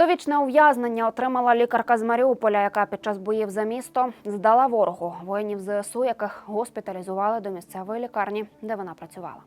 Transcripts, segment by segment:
Довічне ув'язнення отримала лікарка з Маріуполя, яка під час боїв за місто здала ворогу воїнів ЗСУ, яких госпіталізували до місцевої лікарні, де вона працювала.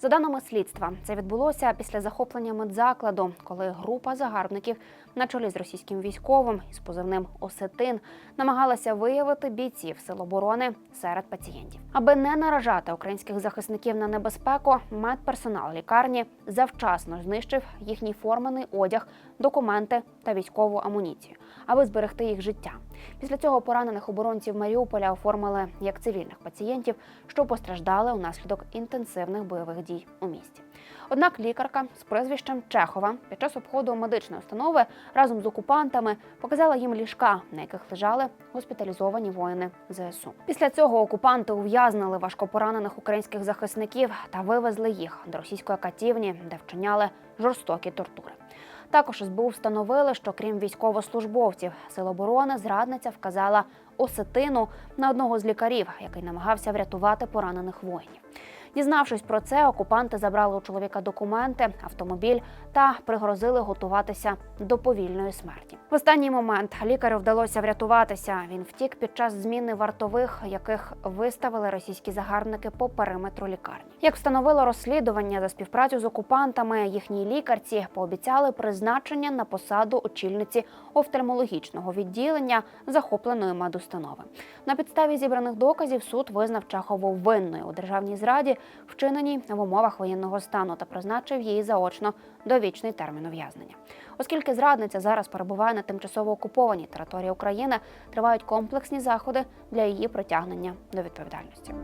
За даними слідства, це відбулося після захоплення медзакладу, коли група загарбників на чолі з російським військовим із позивним Осетин намагалася виявити бійців сил оборони серед пацієнтів. Аби не наражати українських захисників на небезпеку, медперсонал лікарні завчасно знищив їхній формений одяг, документи та військову амуніцію, аби зберегти їх життя. Після цього поранених оборонців Маріуполя оформили як цивільних пацієнтів, що постраждали унаслідок інтенсивних бойових дій у місті. Однак лікарка з прізвищем Чехова під час обходу медичної установи разом з окупантами показала їм ліжка, на яких лежали госпіталізовані воїни ЗСУ. Після цього окупанти ув'язнили важкопоранених українських захисників та вивезли їх до російської катівні, де вчиняли жорстокі тортури. Також СБУ встановили, що крім військовослужбовців Сил оборони, зрадниця вказала осетину на одного з лікарів, який намагався врятувати поранених воїнів. Дізнавшись про це, окупанти забрали у чоловіка документи, автомобіль та пригрозили готуватися до повільної смерті. В останній момент лікарю вдалося врятуватися. Він втік під час зміни вартових, яких виставили російські загарбники по периметру лікарні. Як встановило розслідування за співпрацю з окупантами, їхній лікарці пообіцяли призначення на посаду очільниці офтальмологічного відділення захопленої медустанови. На підставі зібраних доказів суд визнав Чахову винною у державній зраді, вчиненій в умовах воєнного стану, та призначив її заочно довічний термін ув'язнення. Оскільки зрадниця зараз перебуває на тимчасово окупованій території України, тривають комплексні заходи для її притягнення до відповідальності.